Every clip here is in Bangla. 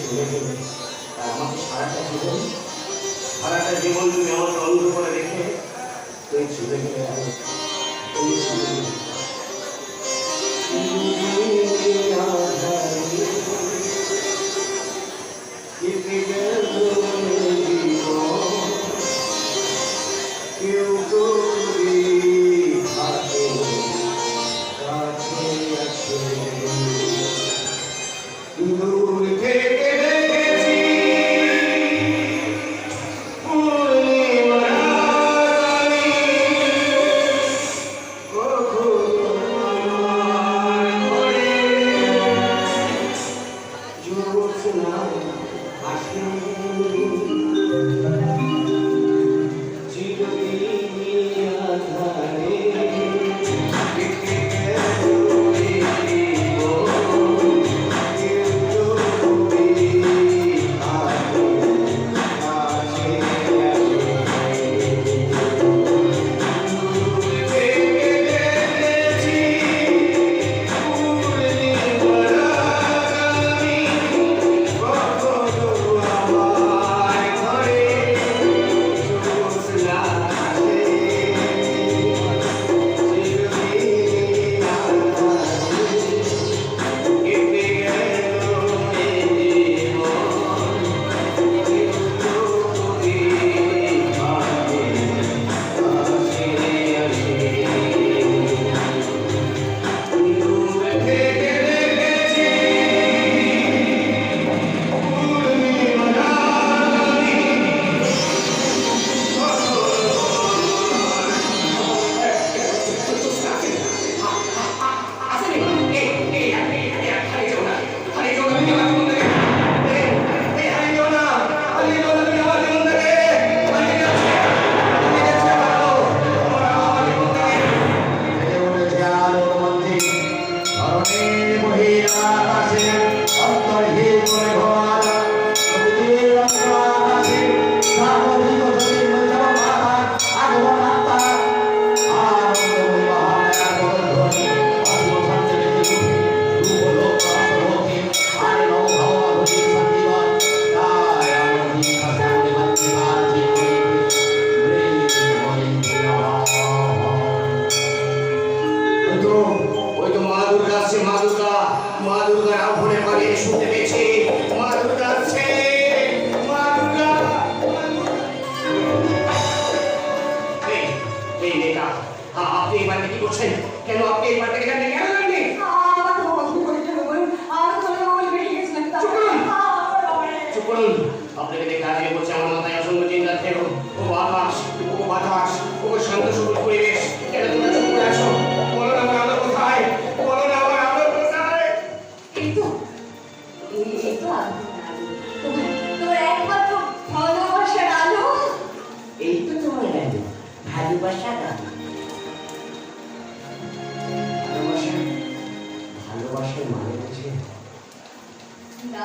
চলে গেলে তা আমাকে জীবন, সারাটা জীবন তুমি আমাকে অন্ধ করে রেখে তুমি চলে গেলে আমি তুমি চলে গেলে আসুন। আমাদেরকে দাঁড়িয়ে বলছে আমার মাথায় অসংখ্য চিন্তা থেকে ও বাতাস ও বাতাস ও শান্ত সবুজ পরিবেশ। এটা তোমরা চুপ করে আসো বলো না আমার আলো কোথায়? বলো না আমার আলো কোথায়? কিন্তু এই তো তোমার একমাত্র ভালোবাসার আলো। এই তো তোমার আলো ভালোবাসার আলো। ভালোবাসার ভালোবাসার মানে হচ্ছে না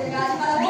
এই বাড়ির থেকে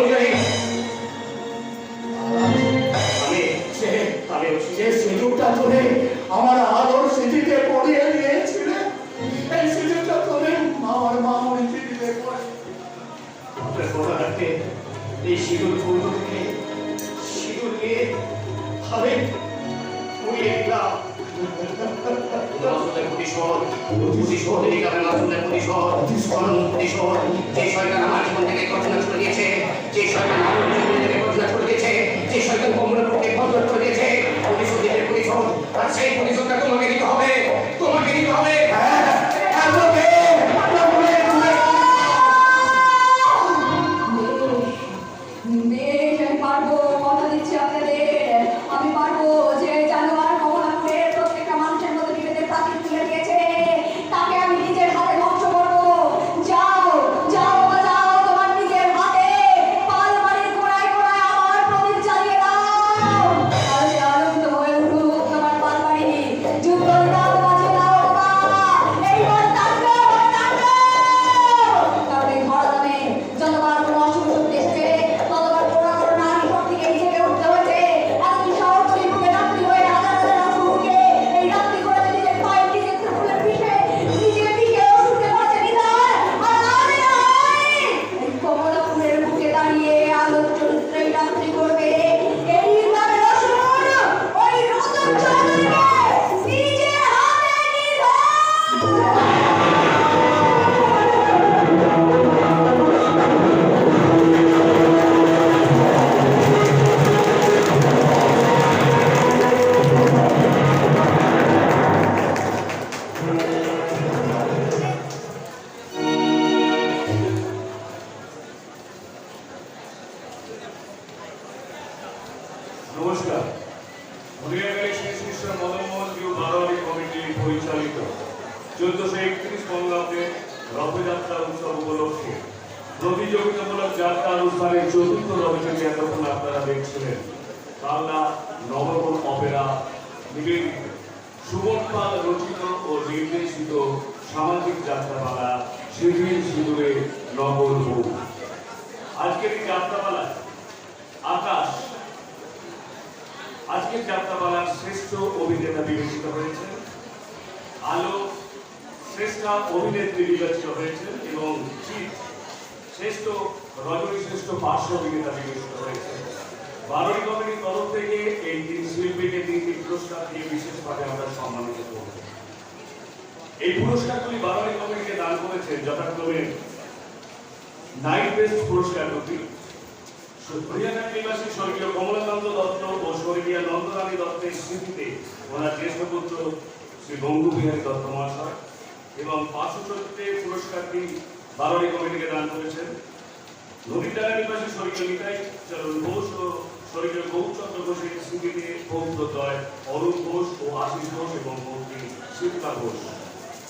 এই সিঁদুর পূর্ণ থেকে সিঁদুর নিয়ে ভাবে দিয়েছে, যে সরকার আমার তোমাকে দিতে হবে, তোমাকে দিতে হবে। শ্রেষ্ঠ অভিনেতা বিবেচিত হয়েছেন। আলো শ্রেষ্ঠ অভিনেত্রী বিবেচিত হয়েছেন এবং শ্রেষ্ঠ, রজনী শ্রেষ্ঠ পার্শ্ব অভিনেতা বিবেচিত হয়েছেন। বারোই কমিটির তরফ থেকে এই তিন শিল্পীকে তিনটি পুরস্কার দিয়ে বিশেষভাবে আমরা সম্মানিত করব। এই পুরস্কারগুলি বারোই কমিটিকে দান করেছে যথাক্রমে নাইট বেস্ট পুরস্কার দুটি হরিয়ানা নিবাসী স্বর্গীয় কমলাকান্ত দত্ত ও স্বর্গীয় নন্দরানী দত্তের স্মৃতিতে ওনার জ্যেষ্ঠ পুত্র শ্রী বঙ্গুবিহারী দত্ত মহাশয় এবং পার্শ্বচরিত্রে পুরস্কারটি বারোই কমিটিকে দান করেছেন নদীটালা নিবাসী স্বর্গীয় নিতাই চরণ ঘোষ ও স্বর্গীয় গৌচন্দ্র ঘোষের স্মৃতিতে পৌত্রদ্বয় অরুণ ঘোষ ও আশিস ঘোষ এবং মন্ত্রী শিল্পা ঘোষ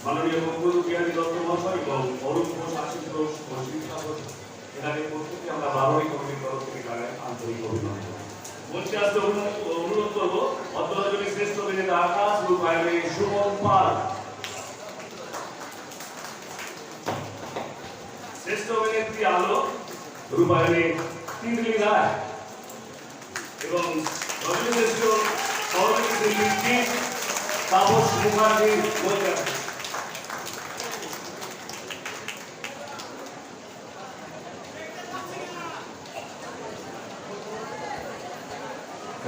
মাননীয় বঙ্গুবিহারী দত্ত মহাশয় এবং অরুণ ঘোষ আশিস ঘোষ ও শিল্পা ঘোষ এনাদের প্রত্যেককে আমরা আন্তরিক অভিনন্দন। বলছি অনুরোধ শ্রেষ্ঠ সুমন পাল। শ্রেষ্ঠ আলো রায়। এবং রবীন্দ্র সহযোগী শিল্পী তাপস বলছেন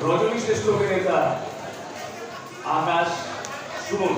রজনী শ্রেষ্ঠ অভিনেতা আকাশ সুমন।